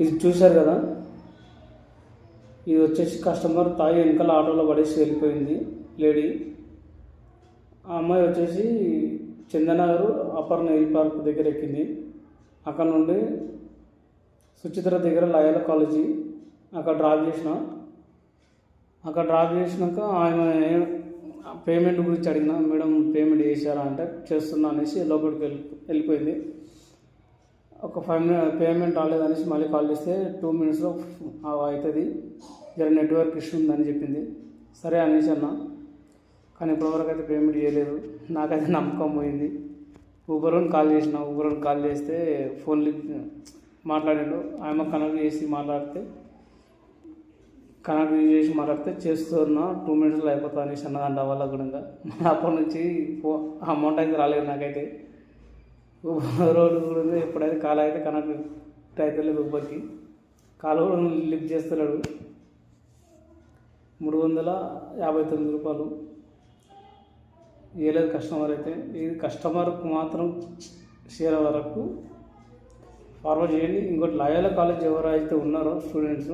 ఇది చూశారు కదా? ఇది వచ్చేసి కస్టమర్ తాగి వెనకాల ఆటోలో పడేసి వెళ్ళిపోయింది లేడీ. ఆ అమ్మాయి వచ్చేసి చందనగర్ అప్పర్ నెయిల్ పార్క్ దగ్గర ఎక్కింది. అక్కడ నుండి సుచిత్ర దగ్గర లయల కాలేజీ అక్కడ డ్రాప్ చేసిన. అక్కడ డ్రాప్ చేసినాక ఆమె పేమెంట్ గురించి అడిగిన మేడం పేమెంట్ చేశారా అంటే చేస్తున్నా అనేసి లోపలికి వెళ్ళి వెళ్ళిపోయింది. ఒక ఫైవ్ మినిట్ పేమెంట్ రాలేదనేసి మళ్ళీ కాల్ చేస్తే టూ మినిట్స్లో అవుతుంది. జర నెట్వర్క్ ఇష్యూ ఉందని చెప్పింది. సరే అనేసి అన్న. కానీ ఇప్పటివరకు అయితే పేమెంట్ చేయలేదు. నాకైతే నమ్మకం పోయింది. ఊబర్ని కాల్ చేసిన ఊబర్ని కాల్ చేస్తే ఫోన్ మాట్లాడాడు. ఆమె కనెక్ట్ చేసి మాట్లాడితే కనెక్ట్ చేసి మాట్లాడితే చేస్తున్నా టూ మినిట్స్లో అయిపోతా అనేసి అన్నదంట వాళ్ళ కూడా అప్పటి నుంచి ఫో- అమౌంట్ అయితే రాలేదు నాకైతే. రోడ్డు కూడా ఉంది. ఎప్పుడైతే కాలు అయితే కనెక్ట్ అయితే లేదు కాలు కూడా లిఫ్ట్ చేస్తున్నాడు మూడు వందల యాభై తొమ్మిది రూపాయలు. ఇవ్వలేదు కస్టమర్ అయితే. ఇది కస్టమర్కు మాత్రం షేర్ వరకు ఫార్వర్డ్ చేయండి. ఇంకోటి లయోలా కాలేజ్ ఎవరైతే ఉన్నారో స్టూడెంట్స్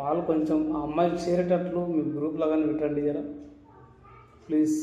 వాళ్ళు కొంచెం ఆ అమ్మాయికి చేరేటట్లు మీ గ్రూప్లో కానీ పెట్టండి జరా. ప్లీజ్.